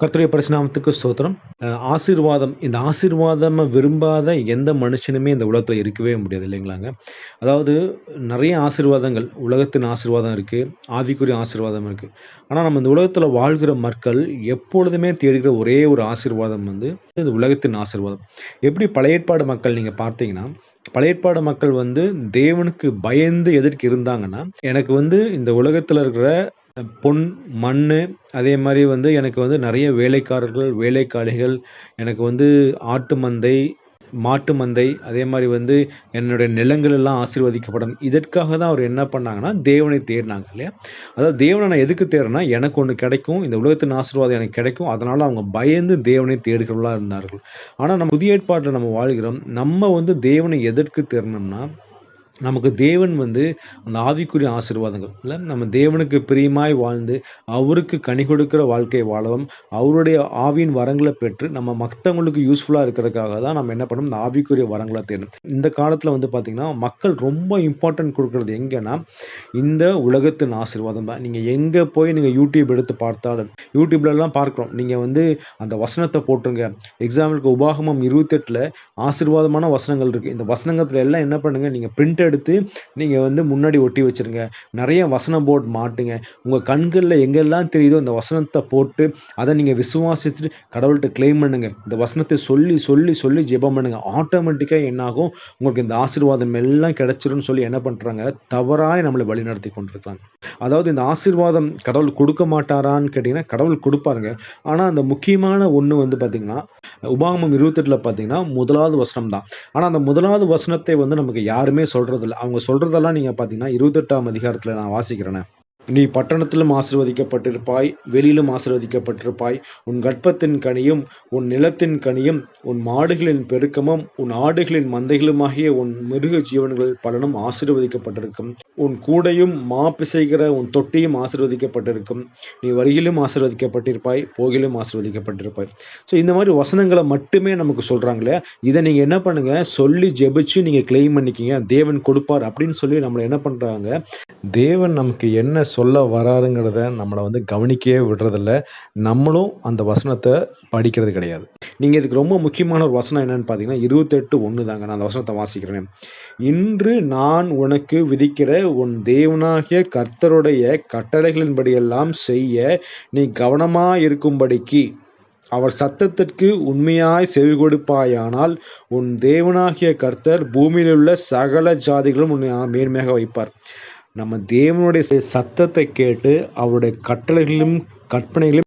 கர்த்தருடைய பரிசுநாமத்துக்கு ஸ்தோத்திரம். ஆசீர்வாதம் இந்த ஆசீர்வாதம் விரும்பாத எந்த மனுஷனுமே இந்த உலகத்தில் இருக்கவே முடியாது இல்லைங்களாங்க? அதாவது நிறைய ஆசீர்வாதங்கள் உலகத்தின் ஆசீர்வாதம் இருக்குது ஆவிக்குரிய ஆசீர்வாதம் இருக்குது ஆனால் நம்ம இந்த உலகத்தில் வாழ்கிற மக்கள் எப்பொழுதுமே தேடுகிற ஒரே ஒரு ஆசீர்வாதம் வந்து இந்த உலகத்தின் ஆசீர்வாதம். எப்படி பழைய ஏற்பாடு மக்கள் நீங்கள் பார்த்தீங்கன்னா பழைய ஏற்பாடு மக்கள் வந்து தேவனுக்கு பயந்து எதற்கு இருந்தாங்கன்னா எனக்கு வந்து இந்த உலகத்தில் இருக்கிற பொன் மண் அதே மாதிரி வந்து எனக்கு வந்து நிறைய வேலைக்காரர்கள் வேலைக்காளிகள் எனக்கு வந்து ஆட்டு மந்தை மாட்டு மந்தை அதே மாதிரி வந்து என்னுடைய நிலங்கள் எல்லாம் ஆசீர்வதிக்கப்படணும் இதற்காக தான் அவர் என்ன பண்ணாங்கன்னா தேவனை தேடினாங்க இல்லையா? அதாவது தேவனை நான் எதுக்கு தேடுறேன்னா எனக்கு ஒன்று கிடைக்கும் இந்த உலகத்தின் ஆசீர்வாதம் எனக்கு கிடைக்கும் அதனால அவங்க பயந்து தேவனை தேடுகிறவர்களாக இருந்தார்கள். ஆனால் நம்ம புதிய ஏற்பாட்டில் நம்ம வாழ்கிறோம் நம்ம வந்து தேவனை எதற்கு தேடணும்னா நமக்கு தேவன் வந்து அந்த ஆவிக்குரிய ஆசீர்வாதங்கள் இல்லை? நம்ம தேவனுக்கு பிரியமாய் வாழ்ந்து அவருக்கு கனி கொடுக்கிற வாழ்க்கையை வாழவும் அவருடைய ஆவியின் வரங்களை பெற்று நம்ம மற்றவங்களுக்கு யூஸ்ஃபுல்லாக இருக்கிறதுக்காக தான் நம்ம என்ன பண்ணணும்? இந்த ஆவிக்குரிய வரங்களை தேடணும். இந்த காலத்தில் வந்து பார்த்திங்கன்னா மக்கள் ரொம்ப இம்பார்ட்டன்ட் கொடுக்குறது எங்கன்னா இந்த உலகத்தின் ஆசீர்வாதம் தான். நீங்கள் எங்கே போய் நீங்கள் யூடியூப் எடுத்து பார்த்தாலும் யூடியூப்லலாம் பார்க்குறோம். நீங்கள் வந்து அந்த வசனத்தை போட்டுருங்க. எக்ஸாம்பிளுக்கு உபாகமம் இருபத்தெட்டில் ஆசீர்வாதமான வசனங்கள் இருக்குது இந்த வசனங்கள் எல்லாம் என்ன பண்ணுங்கள் நீங்கள் பிரிண்ட் எடுத்து நீங்கள் வந்து முன்னாடி ஒட்டி வச்சிருங்க. நிறைய வசன போர்டு மாட்டுங்க. உங்கள் கண்களில் எங்கெல்லாம் தெரியுதோ அந்த வசனத்தை போட்டு அதை நீங்கள் விசுவாசிச்சுட்டு கடவுள்கிட்ட கிளைம் பண்ணுங்க. இந்த வசனத்தை சொல்லி சொல்லி சொல்லி ஜெபம் பண்ணுங்க. ஆட்டோமேட்டிக்காக என்னாகும்? உங்களுக்கு இந்த ஆசீர்வாதம் எல்லாம் கிடைச்சிரும்னு சொல்லி என்ன பண்ணுறாங்க தவறாய் நம்மளை வழி நடத்தி கொண்டிருக்காங்க அதாவது இந்த ஆசீர்வாதம் கடவுள் கொடுக்க மாட்டாரான்னு கேட்டிங்கன்னா கடவுள் கொடுப்பாருங்க. ஆனால் அந்த முக்கியமான ஒன்று வந்து பார்த்திங்கன்னா உபாகமம் இருபத்தெட்டில் பார்த்தீங்கன்னா முதலாவது வசனம் தான் ஆனால் அந்த முதலாவது வசனத்தை வந்து நமக்கு யாருமே சொல்கிறதில்ல அவங்க சொல்கிறதெல்லாம் நீங்கள் பார்த்தீங்கன்னா இருபத்தெட்டாம் அதிகாரத்தில் நான் வாசிக்கிறேனே. நீ பட்டணத்திலும் ஆசிர்வதிக்கப்பட்டிருப்பாய் வெளியிலும் ஆசிர்வதிக்கப்பட்டிருப்பாய். உன் கர்ப்பத்தின் கனியும் உன் நிலத்தின் கனியும் உன் மாடுகளின் பெருக்கமும் உன் ஆடுகளின் மந்தைகளுமாகிய உன் மிருக ஜீவன்கள் பலனும் ஆசீர்வதிக்கப்பட்டிருக்கும். உன் கூடையும் மா பிசைகிற உன் தொட்டியும் ஆசிர்வதிக்கப்பட்டிருக்கும். நீ வரியிலும் ஆசிர்வதிக்கப்பட்டிருப்பாய் போகிலும் ஆசிர்வதிக்கப்பட்டிருப்பாய். ஸோ இந்த மாதிரி வசனங்களை மட்டுமே நமக்கு சொல்கிறாங்களே இதை நீங்கள் என்ன பண்ணுங்க? சொல்லி ஜெபிச்சு நீங்கள் கிளைம் பண்ணிக்கிங்க. தேவன் கொடுப்பார் அப்படின்னு சொல்லி நம்மளை என்ன பண்ணுறாங்க தேவன் நமக்கு என்ன சொல்ல வராருங்கிறத நம்மளை வந்து கவனிக்கவே விடுறதில்ல. நம்மளும் அந்த வசனத்தை படிக்கிறது கிடையாது. நீங்கள் இதுக்கு ரொம்ப முக்கியமான ஒரு வசனம் என்னன்னு பார்த்தீங்கன்னா இருபத்தெட்டு ஒன்று தாங்க. நான் அந்த வசனத்தை வாசிக்கிறேன். இன்று நான் உனக்கு விதிக்கிற உன் தேவனாகிய கர்த்தருடைய கட்டளைகளின்படியெல்லாம் செய்ய நீ கவனமாக இருக்கும்படிக்கு அவர் சத்தத்திற்கு உண்மையாய் செவி கொடுப்பாயானால் உன் தேவனாகிய கர்த்தர் பூமியிலுள்ள சகல ஜாதிகளும் உன்னை மேன்மையாக வைப்பார். நம்ம தேவனுடைய சத்தத்தை கேட்டு அவருடைய கட்டளைகளிலும் கற்பனைகளையும்